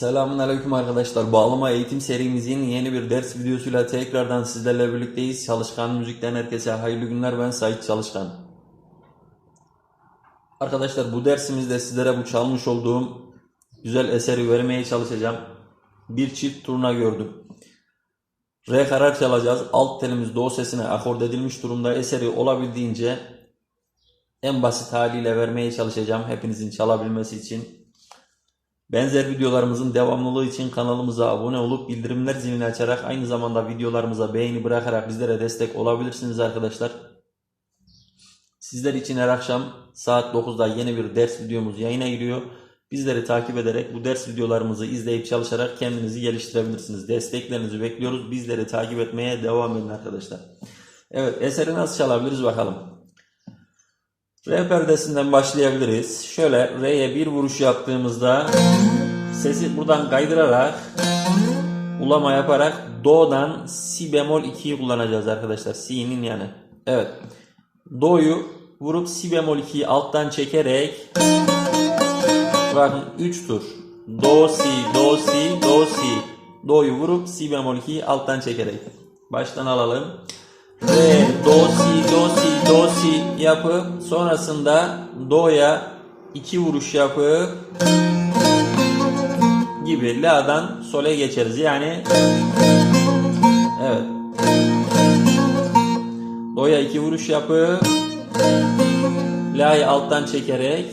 Selamun Aleyküm arkadaşlar. Bağlama eğitim serimizin yeni bir ders videosuyla tekrardan sizlerle birlikteyiz. Çalışkan Müzik'ten herkese hayırlı günler. Ben Sait Çalışkan. Arkadaşlar bu dersimizde sizlere bu çalmış olduğum güzel eseri vermeye çalışacağım. Bir çift turna gördüm. Re karar çalacağız. Alt telimiz do sesine akord edilmiş durumda. Eseri olabildiğince en basit haliyle vermeye çalışacağım. Hepinizin çalabilmesi için. Benzer videolarımızın devamlılığı için kanalımıza abone olup bildirimler zilini açarak aynı zamanda videolarımıza beğeni bırakarak bizlere destek olabilirsiniz arkadaşlar. Sizler için her akşam saat 9'da yeni bir ders videomuz yayına giriyor. Bizleri takip ederek bu ders videolarımızı izleyip çalışarak kendinizi geliştirebilirsiniz. Desteklerinizi bekliyoruz. Bizleri takip etmeye devam edin arkadaşlar. Evet eseri nasıl çalabiliriz bakalım. Re perdesinden başlayabiliriz. Şöyle Re'ye bir vuruş yaptığımızda sesi buradan kaydırarak ulama yaparak Do'dan Si bemol 2'yi kullanacağız arkadaşlar. Si'nin yanı. Evet. Do'yu vurup Si bemol 2'yi alttan çekerek bakın 3 tur. Do, Si, Do, Si, Do, Si. Do'yu vurup Si bemol 2'yi alttan çekerek. Baştan alalım. Re, do, si, do, si, do, si yapıp sonrasında do'ya iki vuruş yapıp gibi la'dan sol'e geçeriz. Yani evet. Do'ya iki vuruş yapıp la'yı alttan çekerek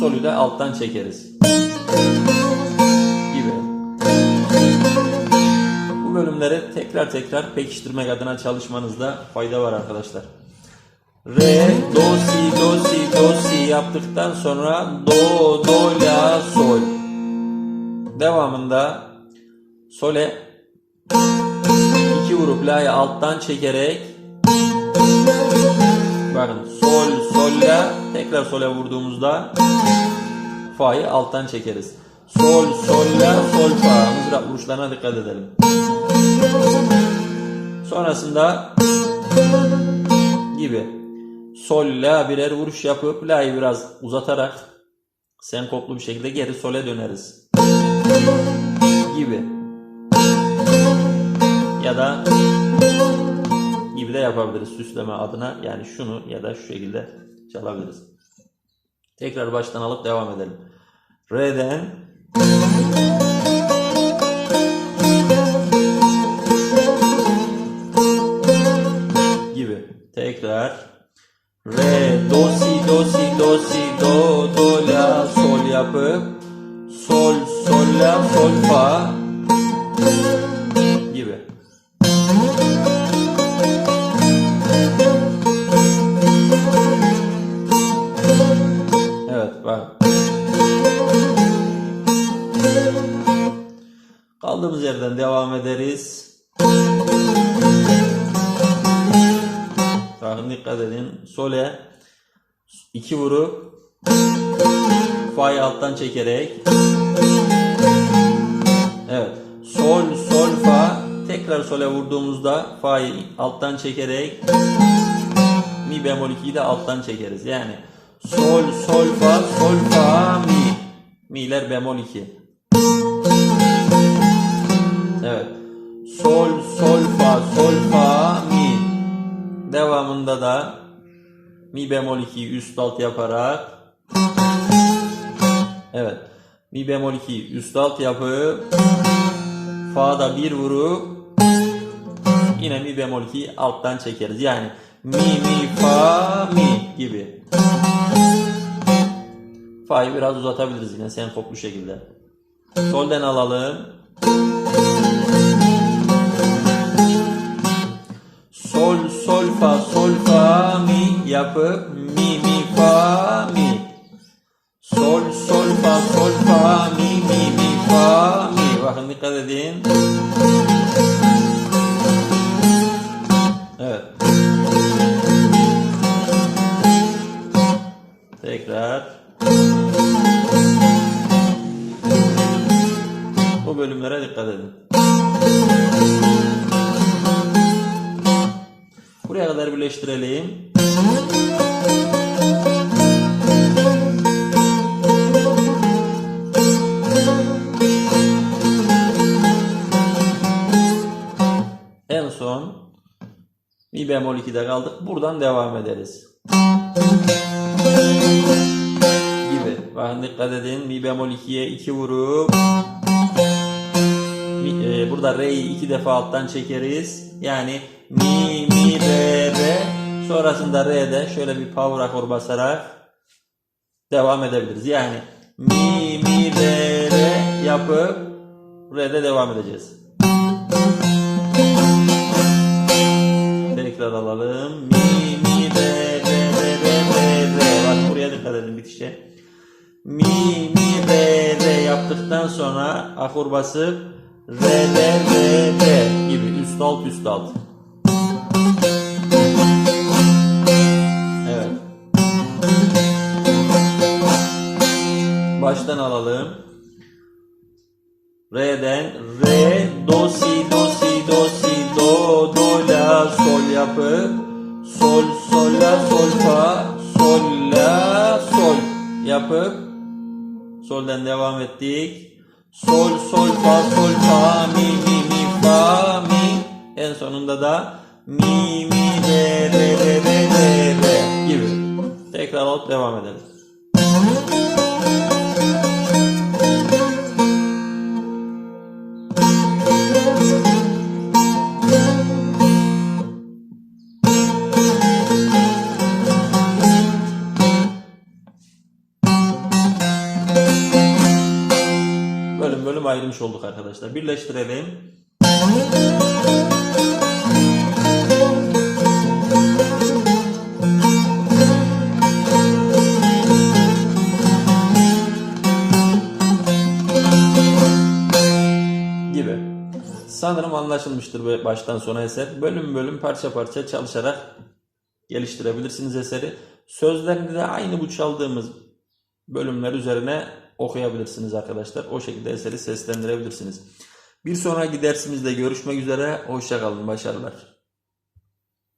sol'ü de alttan çekeriz. Bu bölümleri tekrar tekrar pekiştirmek adına çalışmanızda fayda var arkadaşlar. Re, do, si, do, si, do, si yaptıktan sonra do, do, la, sol. Devamında sole iki vurup la'yı alttan çekerek bakın sol, sol, la tekrar sole vurduğumuzda fa'yı alttan çekeriz. Sol, sol, la, sol, fa. Mızrak vuruşlarına dikkat edelim. Sonrasında gibi sol la birer vuruş yapıp la'yı biraz uzatarak senkoplu bir şekilde geri sole döneriz. Gibi. Ya da gibi de yapabiliriz süsleme adına. Yani şunu ya da şu şekilde çalabiliriz. Tekrar baştan alıp devam edelim. Re'den Tekrar re do si do si do si do do la sol yapıp sol sol la sol fa gibi. Evet bak. Kaldığımız yerden devam ederiz. Bakın dikkat edin. Sole iki vurup fa'yı alttan çekerek Evet. Sol sol fa tekrar sole vurduğumuzda fa'yı alttan çekerek mi bemol 2'yi de alttan çekeriz. Yani sol sol fa sol fa mi. Mi'ler bemol 2. Evet. Sol sol fa sol fa mi. Devamında da mi bemol 2'yi üst alt yaparak Evet. Mi bemol 2'yi üst alt yapıp fa'da bir vurup yine mi bemol 2'yi alttan çekeriz. Yani mi mi fa mi gibi. Fa'yı biraz uzatabiliriz yine senkoplu şekilde. Solden alalım. Sol sol fa sol fa mi yapıp mi mi fa mi. Sol sol fa sol fa mi mi mi fa mi. Bakın dikkat edin. Evet. Tekrar. Bu bölümlere dikkat edin. Buraya kadar birleştirelim. En son mi bemol 2'de kaldık. Buradan devam ederiz. Gibi. Bakın dikkat edin. Mi bemol 2'ye 2 vurup e, burada re'yi iki defa alttan çekeriz. Yani mi mi re re sonrasında re'de şöyle bir power akor basarak devam edebiliriz. Yani mi mi re re yapıp re'de devam edeceğiz. Tekrar alalım. Mi mi re re re re re re. Bak buraya dikkat edin bitişe. Mi mi re re yaptıktan sonra akor basıp re re re re gibi üst alt üst alt. Evet. Baştan alalım. Re'den re do si do si do si do do la sol yapıp sol sol la sol fa sol la sol yapıp soldan devam ettik. Sol sol fa sol fa mi mi mi fa mi en sonunda da mi mi re re re re re re gibi. Tekrar alıp devam edelim. Bölüm ayrılmış olduk arkadaşlar. Birleştirelim. gibi. Sanırım anlaşılmıştır baştan sona eser. Bölüm bölüm parça parça çalışarak geliştirebilirsiniz eseri. Sözlerini de aynı bu çaldığımız bölümler üzerine okuyabilirsiniz arkadaşlar. O şekilde eseri seslendirebilirsiniz. Bir sonraki dersimizde görüşmek üzere. Hoşçakalın. Başarılar.